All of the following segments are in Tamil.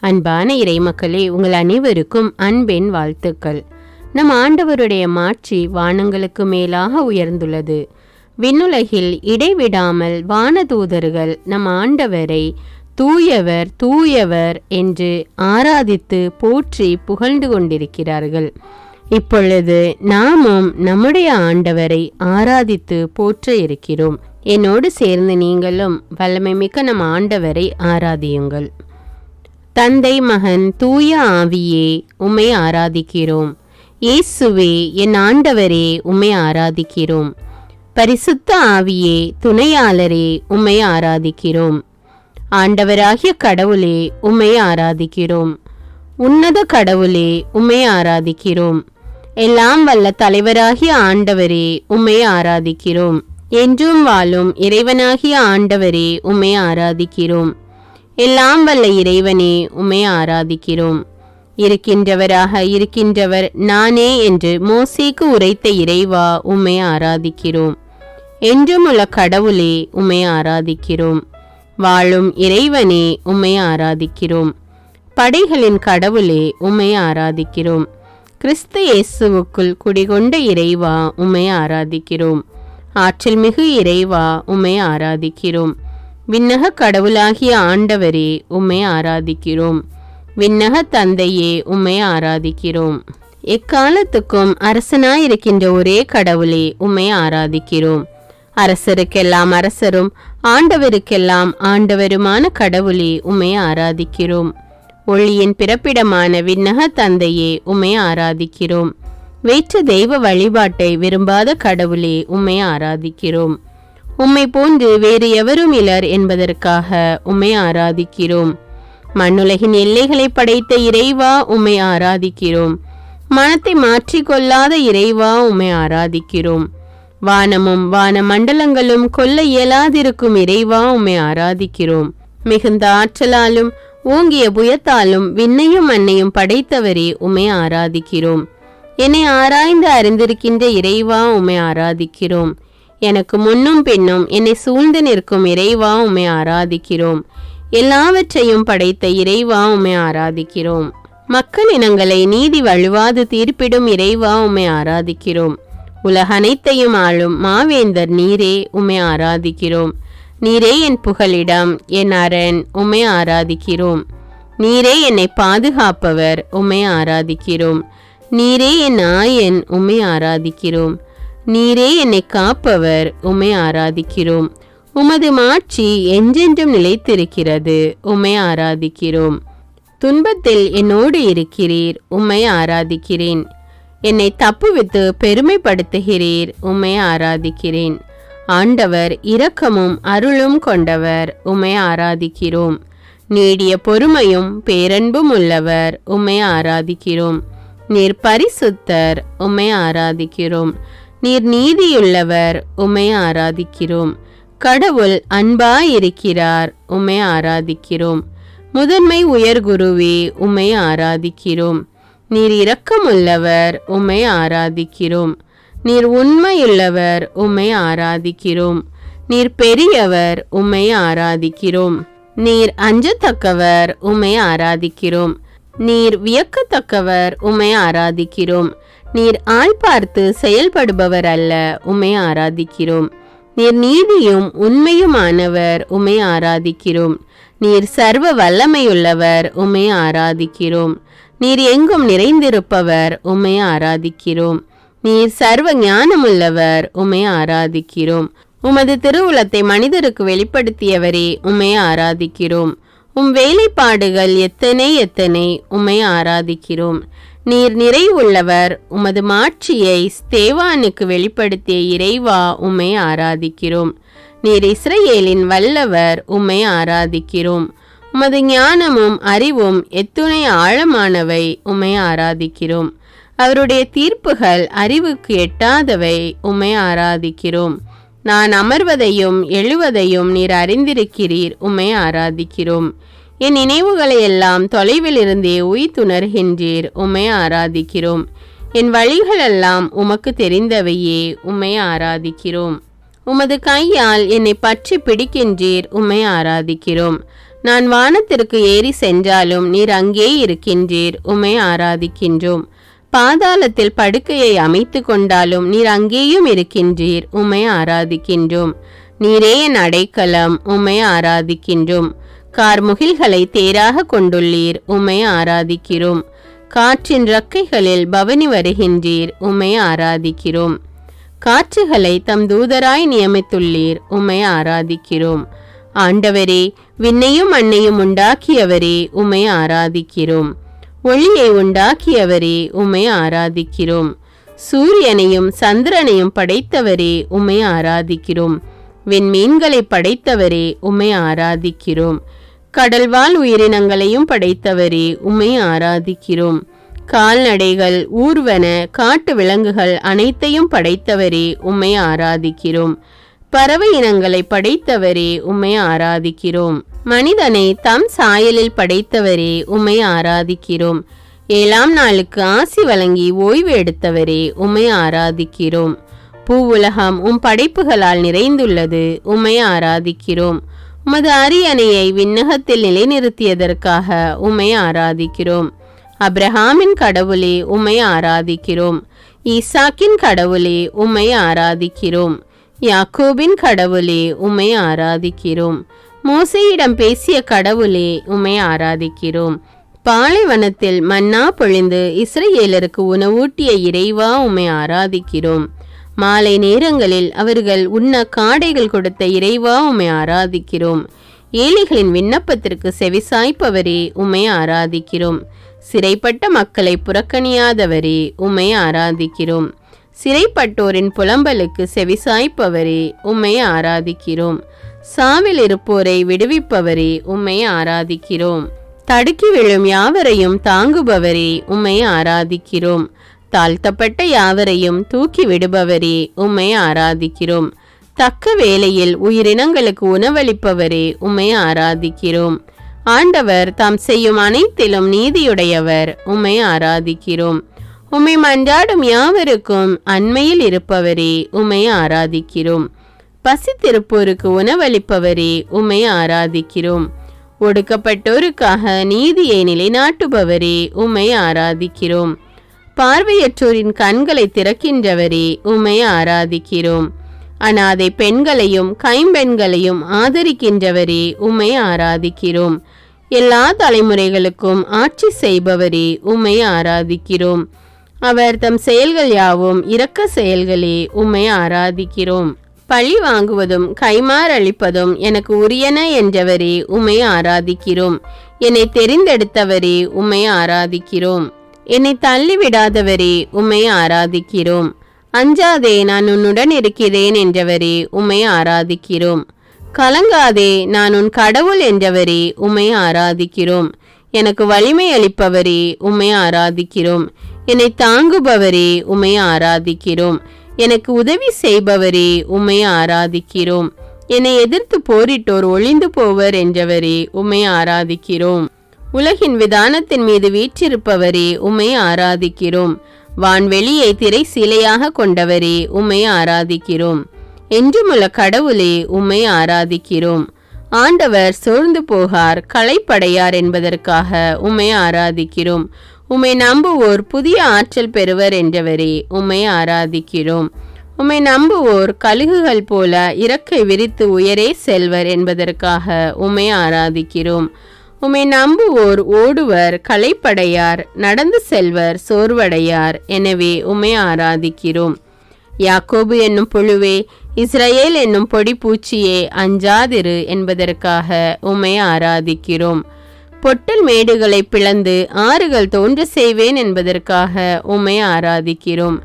அன்பான இறைமக்களே உங்கள் அனைவருக்கும் அன்பின் வாழ்த்துக்கள். நம் ஆண்டவருடைய மாட்சி வானங்களுக்கு மேலாக உயர்ந்துள்ளது. விண்ணுலகில் இடைவிடாமல் வானதூதர்கள் நம் ஆண்டவரை தூயவர் தூயவர் என்று ஆராதித்து போற்றி புகழ்ந்து கொண்டிருக்கிறார்கள். இப்பொழுது நாமும் நம்முடைய ஆண்டவரை ஆராதித்து போற்ற இருக்கிறோம். என்னோடு சேர்ந்து நீங்களும் வல்லமை மிக்க நம் ஆண்டவரை ஆராதியுங்கள். தந்தை மகன் தூய ஆவியே உம்மை ஆராதிக்கிறோம். இயேசுவே என் ஆண்டவரே உம்மை ஆராதிக்கிறோம். பரிசுத்த ஆவியே துணையாளரே உம்மை ஆராதிக்கிறோம். ஆண்டவராகிய கடவுளே உம்மை ஆராதிக்கிறோம். உன்னத கடவுளே உம்மை ஆராதிக்கிறோம். எல்லாம் வல்ல தலைவராகிய ஆண்டவரே உம்மை ஆராதிக்கிறோம். என்றும் வாழும் இறைவனாகிய ஆண்டவரே உம்மை ஆராதிக்கிறோம். எல்லாம் வல்ல இறைவனே உமை ஆராதிக்கிறோம். இருக்கின்றவராக இருக்கின்றவர் நானே என்று மோசேக்கு உரைத்த இறைவா உம்மை ஆராதிக்கிறோம். என்றும் உள்ள கடவுளே உம்மை ஆராதிக்கிறோம். வாழும் இறைவனே உம்மை ஆராதிக்கிறோம். படைகளின் கடவுளே உம்மை ஆராதிக்கிறோம். கிறிஸ்து இயேசுவுக்குள் குடிகொண்ட இறைவா உம்மை ஆராதிக்கிறோம். ஆற்றல் மிகு இறைவா உம்மை ஆராதிக்கிறோம். விண்ணக கடவுளாகிய ஆண்டவரே உம்மை ஆராதிக்கிறோம். விண்ணக தந்தையே உம்மை ஆராதிக்கிறோம். எக்காலத்துக்கும் அரசனாயிருக்கின்ற ஒரே கடவுளே உம்மை ஆராதிக்கிறோம். அரசருக்கெல்லாம் அரசரும் ஆண்டவருக்கெல்லாம் ஆண்டவருமான கடவுளே உம்மை ஆராதிக்கிறோம். ஒளியின் பிறப்பிடமான விண்ணக தந்தையே உம்மை ஆராதிக்கிறோம். வேற்று தெய்வ வழிபாட்டை விரும்பாத கடவுளே உம்மை ஆராதிக்கிறோம். உம்மை போன்று வேறு எவரும் இலர் என்பதற்காக உம்மை ஆராதிக்கிறோம். மண்ணுலகின் எல்லைகளை படைத்த இறைவா உம்மை ஆராதிக்கிறோம். மனத்தை மாற்றிக்கொள்ளாத இறைவா உம்மை ஆராதிக்கிறோம். வானமும் வான மண்டலங்களும் கொல்ல இயலாதிருக்கும் இறைவா உம்மை ஆராதிக்கிறோம். மிகுந்த ஆற்றலாலும் ஓங்கிய புயத்தாலும் விண்ணையும் மண்ணையும் படைத்தவரே உமை ஆராதிக்கிறோம். என்னை ஆராய்ந்து அறிந்திருக்கின்ற இறைவா உமை ஆராதிக்கிறோம். எனக்கு முன்னும் பின்னும் என்னை சூழ்ந்து நிற்கும் இறைவா உமை ஆராதிக்கிறோம். எல்லாவற்றையும் படைத்த இறைவா உமை ஆராதிக்கிறோம். மக்கள் இனங்களை நீதி வழுவாது தீர்ப்பிடும் இறைவா உமை ஆராதிக்கிறோம். உலக அனைத்தையும் ஆளும் மாவேந்தர் நீரே உமை ஆராதிக்கிறோம். நீரே என் புகலிடம் என் அரண் உமை ஆராதிக்கிறோம். நீரே என்னை பாதுகாப்பவர் உமை ஆராதிக்கிறோம். நீரே என் ஆயன் உமை ஆராதிக்கிறோம். நீரே என்னை காப்பவர் உமை ஆராதிக்கிறோம். உமது மாட்சி என்றென்றும் நிலைத்திருக்கிறது உமை ஆராதிக்கிறோம். துன்பத்தில் என்னோடு இருக்கிறீர் உம்மை ஆராதிக்கிறேன். என்னை தப்புவித்து பெருமைப்படுத்துகிறீர் உம்மை ஆராதிக்கிறேன். ஆண்டவர் இரக்கமும் அருளும் கொண்டவர் உம்மை ஆராதிக்கிறோம். நீடிய பொறுமையும் பேரன்பும் உள்ளவர் உம்மை ஆராதிக்கிறோம். நீர் பரிசுத்தர் உம்மை ஆராதிக்கிறோம். நீர் நீதியுள்ளவர் உமை ஆராதிக்கிறோம். கடவுள் அன்பாயிருக்கிறார் உமை ஆராதிக்கிறோம். முதன்மை உயர்குருவே உமை ஆராதிக்கிறோம். நீர் இரக்கமுள்ளவர் உமை ஆராதிக்கிறோம். நீர் உண்மையுள்ளவர் உமை ஆராதிக்கிறோம். நீர் பெரியவர் உம்மை ஆராதிக்கிறோம். நீர் அஞ்சத்தக்கவர் உம்மை ஆராதிக்கிறோம். நீர் வியக்கத்தக்கவர் உம்மை ஆராதிக்கிறோம். நீர் ஆள் பார்த்து செயல்படுபவர் அல்ல உமை ஆராதிக்கிறோம். நீர் நீதியும் உண்மையுமானவர் உமை ஆராதிக்கிறோம். நீர் சர்வ வல்லமையுள்ளவர் உமை ஆராதிக்கிறோம். நீர் எங்கும் நிறைந்திருப்பவர் உமை ஆராதிக்கிறோம். நீர் சர்வ ஞானமுள்ளவர் உமை ஆராதிக்கிறோம். உமது திருவுளத்தை மனிதருக்கு வெளிப்படுத்தியவரே உமை ஆராதிக்கிறோம். உம் வேலைப்பாடுகள் எத்தனை எத்தனை உமை ஆராதிக்கிறோம். நீர் நிறைவுள்ளவர் உமது மாட்சியை ஸ்தேவானுக்கு வெளிப்படுத்திய இறைவா உம்மை ஆராதிக்கிறோம். நீர் இஸ்ரேலின் வல்லவர் உம்மை ஆராதிக்கிறோம். உமது ஞானமும் அறிவும் எத்துணை ஆழமானவை உம்மை ஆராதிக்கிறோம். அவருடைய தீர்ப்புகள் அறிவுக்கு எட்டாதவை உம்மை ஆராதிக்கிறோம். நான் அமர்வதையும் எழுவதையும் நீர் அறிந்திருக்கிறீர் உம்மை ஆராதிக்கிறோம். என் நினைவுகளை எல்லாம் தொலைவில் இருந்தே உய்த்துணர்கின்றீர் உம்மை ஆராதிக்கிறோம். என் வழிகளெல்லாம் உமக்கு தெரிந்தவையே உம்மை ஆராதிக்கிறோம். உமது கையால் என்னை பற்றி பிடிக்கின்றீர் உம்மை ஆராதிக்கிறோம். நான் வானத்திற்கு ஏறி சென்றாலும் நீர் அங்கே இருக்கின்றீர் உமை ஆராதிக்கின்றோம். பாதாளத்தில் படுக்கையை அமைத்து கொண்டாலும் நீர் அங்கேயும் இருக்கின்றீர் உம்மை ஆராதிக்கின்றோம். நீரே என் அடைக்கலம் உம்மை ஆராதிக்கின்றோம். கார்முகில்களை தேராக கொண்டுள்ளீர் உமை ஆராதிக்கிறோம். காற்றின் ரக்கைகளில் பவனி வருகின்றீர் உமை ஆராதிக்கிறோம். காற்றுகளை தம் தூதராய் நியமித்துள்ளீர் உமை ஆராதிக்கிறோம். ஆண்டவரே விண்ணையும் அன்னையும் உண்டாக்கியவரே உமை ஆராதிக்கிறோம். ஒளியை உண்டாக்கியவரே உமை ஆராதிக்கிறோம். சூரியனையும் சந்திரனையும் படைத்தவரே உமை ஆராதிக்கிறோம். விண்மீன்களை படைத்தவரே உமை ஆராதிக்கிறோம். கடல்வாழ் உயிரினங்களையும் படைத்தவரே உம்மை ஆராதிக்கிறோம். கால்நடைகள் ஊர்வன காட்டு விலங்குகள் அனைத்தையும் படைத்தவரே உம்மை ஆராதிக்கிறோம். பறவை இனங்களை படைத்தவரே உம்மை ஆராதிக்கிறோம். மனிதனை தம் சாயலில் படைத்தவரே உம்மை ஆராதிக்கிறோம். ஏழாம் நாளுக்கு ஆசி வழங்கி ஓய்வு எடுத்தவரே உம்மை ஆராதிக்கிறோம். பூவுலகம் உம் படைப்புகளால் நிறைந்துள்ளது உம்மை ஆராதிக்கிறோம். உமது அரியணையை விண்ணகத்தில் நிலைநிறுத்தியதற்காக உமை ஆராதிக்கிறோம். அப்ரஹாமின் கடவுளே உமை ஆராதிக்கிறோம். ஈசாக்கின் கடவுளே உமை ஆராதிக்கிறோம். யாக்கோபின் கடவுளே உமை ஆராதிக்கிறோம். மோசையிடம் பேசிய கடவுளே உமை ஆராதிக்கிறோம். பாலைவனத்தில் மன்னா பொழிந்து இஸ்ரேலருக்கு உணவூட்டிய இறைவா உமை ஆராதிக்கிறோம். மாலை நேரங்களில் அவர்கள் உண்ண காடைகள் கொடுத்த இறைவா உம்மை ஆராதிக்கிறோம். ஏழைகளின் விண்ணப்பத்திற்கு செவிசாய்ப்பவரே உமை ஆராதிக்கிறோம். சிறைப்பட்ட மக்களை புறக்கணியாதவரே உமை ஆராதிக்கிறோம். சிறைப்பட்டோரின் புலம்பலுக்கு செவிசாய்ப்பவரே உம்மை ஆராதிக்கிறோம். சாவில் இருப்போரை விடுவிப்பவரே உம்மை ஆராதிக்கிறோம். தடுக்கி விழும் யாவரையும் தாங்குபவரே உம்மை ஆராதிக்கிறோம். தாழ்த்தப்பட்ட யாவரையும் தூக்கி விடுபவரே உம்மை ஆராதிக்கிறோம். தக்க வேளையில் உயிரினங்களுக்கு உணவளிப்பவரே உம்மை ஆராதிக்கிறோம். ஆண்டவர் தாம் செய்யும் அனைத்திலும் நீதியுடையவர் உம்மை ஆராதிக்கிறோம். உம்மை மன்றாடும் யாவருக்கும் அண்மையில் இருப்பவரே உம்மை ஆராதிக்கிறோம். பசித்திருப்போருக்கு உணவளிப்பவரே உம்மை ஆராதிக்கிறோம். ஒடுக்கப்பட்டோருக்காக நீதியை நிலைநாட்டுபவரே உம்மை ஆராதிக்கிறோம். பார்வையற்றோரின் கண்களை திறக்கின்றவரே உம்மை ஆராதிக்கிறோம். அனாதை பெண்களையும் கைம்பெண்களையும் ஆதரிக்கின்றவரே உம்மை ஆராதிக்கிறோம். எல்லா தலைமுறைகளுக்கும் ஆட்சி செய்பவரே உம்மை ஆராதிக்கிறோம். அவர் தம் செயல்கள் யாவும் இரக்க செயல்களே உம்மை ஆராதிக்கிறோம். பழி வாங்குவதும் கைமாறளிப்பதும் எனக்கு உரியன என்றவரே உமை ஆராதிக்கிறோம். என்னை தெரிந்தெடுத்தவரே உம்மை ஆராதிக்கிறோம். என்னை தள்ளிவிடாதவரே உம்மை ஆராதிக்கிறோம். அஞ்சாதே நான் உன்னுடன் இருக்கிறேன் என்றவரே உம்மை ஆராதிக்கிறோம். கலங்காதே நான் உன் கடவுள் என்றவரே உம்மை ஆராதிக்கிறோம். எனக்கு வலிமை அளிப்பவரே உம்மை ஆராதிக்கிறோம். என்னை தாங்குபவரே உம்மை ஆராதிக்கிறோம். எனக்கு உதவி செய்பவரே உம்மை ஆராதிக்கிறோம். என்னை எதிர்த்து போரிட்டோர் ஒளிந்து போவர் என்றவரே உம்மை ஆராதிக்கிறோம். உலகின் விதானத்தின் மீது வீற்றிருப்பவரே உம்மை ஆராதிக்கிறோம். வான்வெளியை திரை சிலையாக கொண்டவரே உம்மை ஆராதிக்கிறோம். என்றுமுள்ள கடவுளே உம்மை ஆராதிக்கிறோம். ஆண்டவர் சோர்ந்து போகார் களைப்படையார் என்பதற்காக உம்மை ஆராதிக்கிறோம். உம்மை நம்புவோர் புதிய ஆற்றல் பெறுவர் என்றவரே உம்மை ஆராதிக்கிறோம். உம்மை நம்புவோர் கழுகுகள் போல இறக்கை விரித்து உயரே செல்வர் என்பதற்காக உம்மை ஆராதிக்கிறோம். உமை நம்புவோர் ஓடுவர் களைப்படையார் நடந்து செல்வர் சோர்வடையார். எனவே உமை ஆராதிக்கிறோம். யாக்கோபு என்னும் புழுவே இஸ்ரேல் என்னும் பொடி பூச்சியே அஞ்சாதிரு என்பதற்காக உமை ஆராதிக்கிறோம். பொட்டல் மேடுகளை பிளந்து ஆறுகள் தோன்ற செய்வேன் என்பதற்காக உமை ஆராதிக்கிறோம்.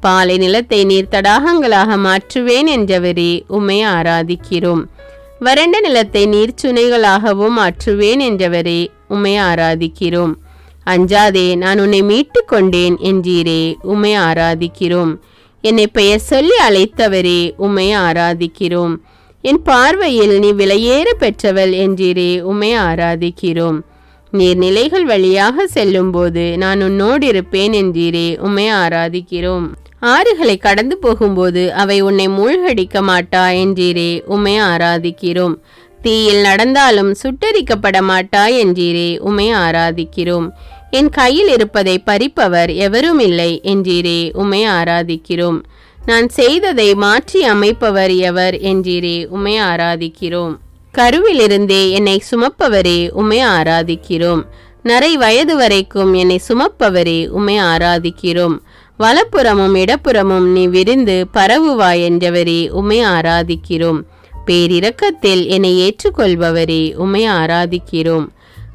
பாலை நிலத்தை நீர் தடாகங்களாக மாற்றுவேன் என்றவரே உமை ஆராதிக்கிறோம். வறண்ட நிலத்தை நீர்ச்சுனைகளாகவும் மாற்றுவேன் என்றவரே உம்மை ஆராதிக்கிறோம். அஞ்சாதே நான் உன்னை மீட்டு கொண்டேன் என்றீரே உம்மை ஆராதிக்கிறோம். என்னை பெயர் சொல்லி அழைத்தவரே உம்மை ஆராதிக்கிறோம். என் பார்வையில் நீ விலையேற பெற்றவள் என்றீரே உம்மை ஆராதிக்கிறோம். நீர்நிலைகள் வழியாக செல்லும்போது நான் உன்னோடு இருப்பேன் என்றீரே உம்மை ஆராதிக்கிறோம். ஆறுகளை கடந்து போகும்போது அவை உன்னை மூழ்கடிக்க மாட்டா என்றீரே உமை ஆராதிக்கிறோம். தீயில் நடந்தாலும் சுட்டரிக்கப்பட மாட்டா என்றீரே உமை ஆராதிக்கிறோம். என் கையில் இருப்பதை பறிப்பவர் எவரும் இல்லை என்றீரே உமை ஆராதிக்கிறோம். நான் செய்ததை மாற்றி அமைப்பவர் எவர் என்றீரே உமை ஆராதிக்கிறோம். கருவிலிருந்தே என்னை சுமப்பவரே உமை ஆராதிக்கிறோம். நரை வயது வரைக்கும் என்னை சுமப்பவரே உமை ஆராதிக்கிறோம். வலப்புறமும் இடப்புறமும் நீ விரிந்து பரவுவாய் என்றவரே உமை ஆராதிக்கிறோம். பேரிரக்கத்தில் என்னை ஏற்றுக்கொள்பவரே உமை ஆராதிக்கிறோம்.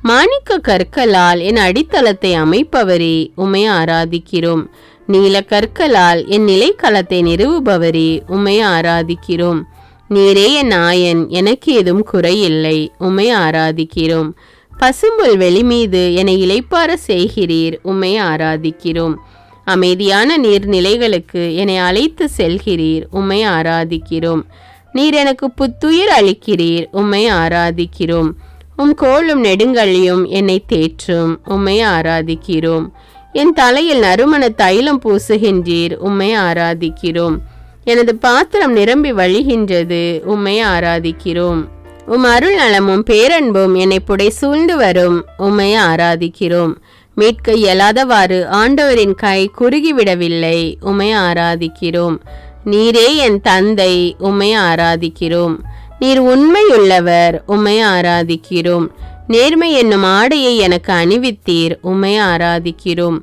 மாணிக்க கற்களால் என் அடித்தளத்தை அமைப்பவரே உமை ஆராதிக்கிறோம். நீல கற்களால் என் நிலைக்களத்தை நிறுவுபவரே உமை ஆராதிக்கிறோம். நீரே என் நாயன் எனக்கு ஏதும் குறையில்லை உமை ஆராதிக்கிறோம். பசும்புல் வெளி மீது என்னை இளைப்பார செய்கிறீர் உமை ஆராதிக்கிறோம். அமைதியான நீர்நிலைகளுக்கு என்னை அழைத்து செல்கிறீர். உம்மை ஆராதிக்கிறோம். நீர் எனக்கு புத்துயிர் அளிக்கிறீர். உம்மை ஆராதிக்கிறோம். உம் கோளும் நெடுங்கல்லியும் என்னை தேற்றும். உம்மை ஆராதிக்கிறோம். என் தலையில் நறுமண தைலம் பூசுகின்றீர். உம்மை ஆராதிக்கிறோம். எனது பாத்திரம் நிரம்பி வழிகின்றது. உம்மை ஆராதிக்கிறோம். உம் அருள் நலமும் பேரன்பும் என்னை புடை சூழ்ந்து வரும். உம்மை ஆராதிக்கிறோம். மீட்க இயலாதவாறு ஆண்டவரின் கை குறுகிவிடவில்லை. உமை ஆராதிக்கிறோம். நீரே என் தந்தை உமை ஆராதிக்கிறோம். நீர் உண்மையுள்ளவர் உமை ஆராதிக்கிறோம். நேர்மை என்னும் ஆடையை எனக்கு அணிவித்தீர் உமை ஆராதிக்கிறோம்.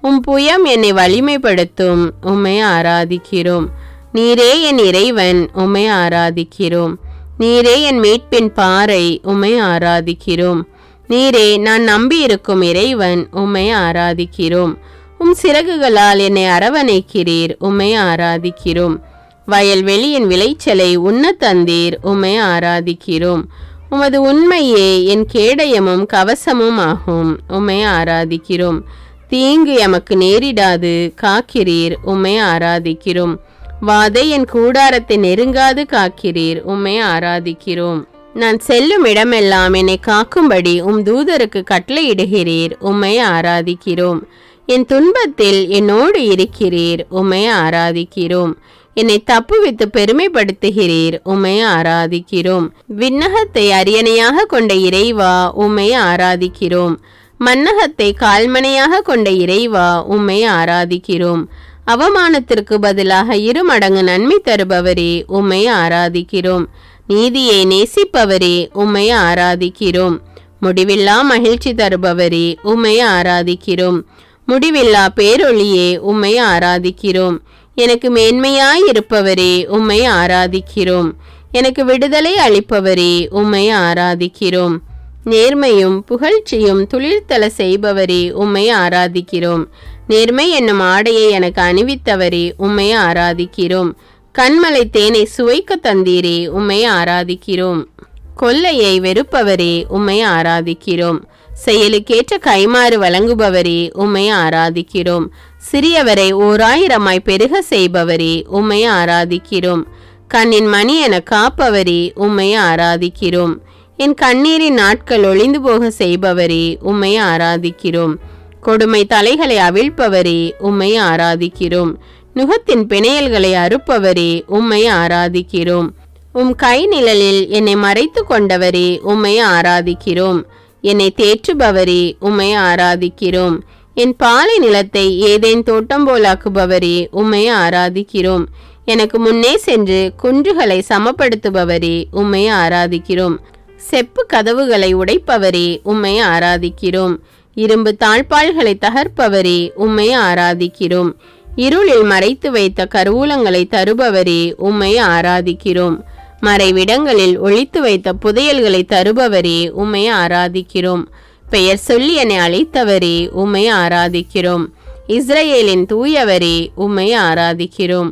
உம் புயம் என்னை வலிமைப்படுத்தும் உமை ஆராதிக்கிறோம். நீரே என் இறைவன் உமை ஆராதிக்கிறோம். நீரே என் மீட்பின் பாறை உமை ஆராதிக்கிறோம். நீரே நான் நம்பியிருக்கும் இறைவன் உம்மை ஆராதிக்கிறோம். உம் சிறகுகளால் என்னை அரவணைக்கிறீர் உம்மை ஆராதிக்கிறோம். வயல்வெளியின் விளைச்சலை உண்ண தந்தீர் உம்மை ஆராதிக்கிறோம். உமது உண்மையே என் கேடயமும் கவசமும் ஆகும் உம்மை ஆராதிக்கிறோம். தீங்கு எமக்கு நேரிடாது காக்கிறீர் உம்மை ஆராதிக்கிறோம். வாதை என் கூடாரத்தை நெருங்காது காக்கிறீர் உம்மை ஆராதிக்கிறோம். நான் செல்லும் இடமெல்லாம் என்னை காக்கும்படி உம் தூதருக்கு கட்டளையிடுகிறீர். உம்மை ஆராதிக்கிறோம். என் துன்பத்தில் என்னோடு இருக்கிறீர். உம்மை ஆராதிக்கிறோம். என்னை தப்புவித்து பெருமைப்படுத்துகிறீர். உம்மை ஆராதிக்கிறோம். விண்ணகத்தை அரியணையாக கொண்ட இறைவா உம்மை ஆராதிக்கிறோம். மன்னகத்தை கால்மனையாக கொண்ட இறைவா உம்மை ஆராதிக்கிறோம். அவமானத்திற்கு பதிலாக இரு மடங்கு நன்மை தருபவரே உம்மை ஆராதிக்கிறோம். நீதியை நேசிப்பவரே உம்மை ஆராதிக்கிறோம். முடிவில்லா மகிழ்ச்சி தருபவரே உம்மை ஆராதிக்கிறோம். முடிவில்லா பேரொளியே உம்மை ஆராதிக்கிறோம். எனக்கு மேன்மையாயிருப்பவரே உம்மை ஆராதிக்கிறோம். எனக்கு விடுதலை அளிப்பவரே உம்மை ஆராதிக்கிறோம். நேர்மையும் புகழ்ச்சியும் துளிர்த்தல செய்பவரே உம்மை ஆராதிக்கிறோம். நேர்மை என்னும் ஆடையை எனக்கு அணிவித்தவரே உம்மை ஆராதிக்கிறோம். கண்மலை தேனை சுவைக்க தந்தீரே உம்மை ஆராதிக்கிறோம். கொல்லையை வெறுப்பவரே உம்மை ஆராதிக்கிறோம். செயலுக்கேற்ற கைமாறு வழங்குபவரே உம்மை ஆராதிக்கிறோம். சிறியவரை ஓராயிரமாய் பெருக செய்பவரே உம்மை ஆராதிக்கிறோம். கண்ணின் மணி என காப்பவரே உம்மை ஆராதிக்கிறோம். என் கண்ணீரின் நாட்கள் ஒளிந்து போக செய்பவரே உம்மை ஆராதிக்கிறோம். கொடுமை தலைகளை அவிழ்ப்பவரே உம்மை ஆராதிக்கிறோம். நுகத்தின் பிணையல்களை அறுப்பவரே உம்மை ஆராதிக்கிறோம். உம் கை நிழலில் என்னை மறைத்து கொண்டவரே உம்மை ஆராதிக்கிறோம். என்னை தேற்றுபவரே உம்மை ஆராதிக்கிறோம். என் பாலை நிலத்தை ஏதேன் தோட்டம் போலாக்குபவரே உம்மை ஆராதிக்கிறோம். எனக்கு முன்னே சென்று குன்றுகளை சமப்படுத்துபவரே உம்மை ஆராதிக்கிறோம். செப்பு கதவுகளை உடைப்பவரே உம்மை ஆராதிக்கிறோம். இரும்பு தாழ்பாள்களை தகர்ப்பவரே உம்மை ஆராதிக்கிறோம். இருளில் மறைத்து வைத்த கருவூலங்களை தருபவரே உம்மை ஆராதிக்கிறோம். மறைவிடங்களில் ஒழித்து வைத்த புதையல்களை தருபவரே உம்மை ஆராதிக்கிறோம். பெயர் சொல்லி என்னை அழைத்தவரே உம்மை ஆராதிக்கிறோம். இஸ்ரேலின் தூயவரே உம்மை ஆராதிக்கிறோம்.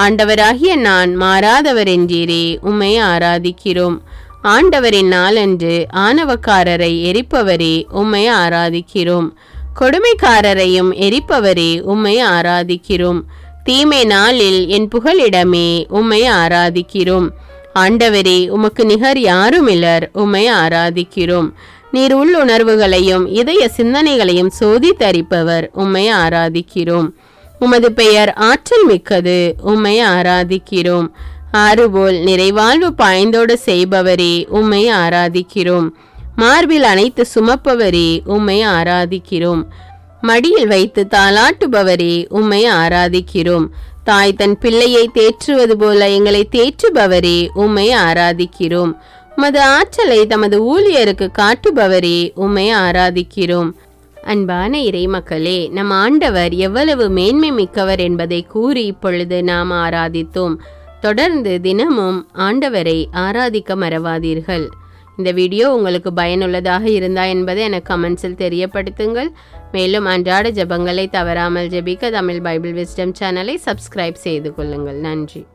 ஆண்டவராகிய நான் மாறாதவர் என்றீரே உம்மை ஆராதிக்கிறோம். ஆண்டவரின் நாளன்று ஆணவக்காரரை எரிப்பவரே உம்மை ஆராதிக்கிறோம். கொடுமைக்காரரையும் எரிப்பவரே உம்மை ஆராதிக்கிறோம். தீமை நாளில் என் புகழிடமே உம்மை ஆராதிக்கிறோம். ஆண்டவரே உமக்கு நிகர் யாருமில்லர் உம்மை ஆராதிக்கிறோம். நீர் உள்ளுணர்வுகளையும் இதய சிந்தனைகளையும் சோதித்தரிப்பவர் உம்மை ஆராதிக்கிறோம். உமது பெயர் ஆற்றல் மிக்கது உம்மை ஆராதிக்கிறோம். ஆறுபோல் நிறைவாழ்வு பாய்ந்தோடு செய்பவரே உம்மை ஆராதிக்கிறோம். மார்பில் அனைத்து சுமப்பவரே உம்மை ஆராதிக்கிறோம். மடியில் வைத்து தாளாட்டுபவரே உம்மை ஆராதிக்கிறோம். தாய் தன் பிள்ளையை தேற்றுவது போல எங்களை தேற்றுபவரே உம்மை ஆராதிக்கிறோம். உமது ஆற்றலை தமது ஊழியருக்கு காட்டுபவரே உம்மை ஆராதிக்கிறோம். அன்பான இறைமக்களே நம் ஆண்டவர் எவ்வளவு மேன்மை மிக்கவர் என்பதை கூறி இப்பொழுது நாம் ஆராதித்தோம். தொடர்ந்து தினமும் ஆண்டவரை ஆராதிக்க மறவாதீர்கள். இந்த வீடியோ உங்களுக்கு பயனுள்ளதாக இருந்தா என்பதை எனக்கு கமெண்ட்ஸில் தெரியப்படுத்துங்கள். மேலும் அன்றாட ஜெபங்களை தவறாமல் ஜெபிக்க தமிழ் பைபிள் விஸ்டம் சேனலை சப்ஸ்கிரைப் செய்து கொள்ளுங்கள். நன்றி.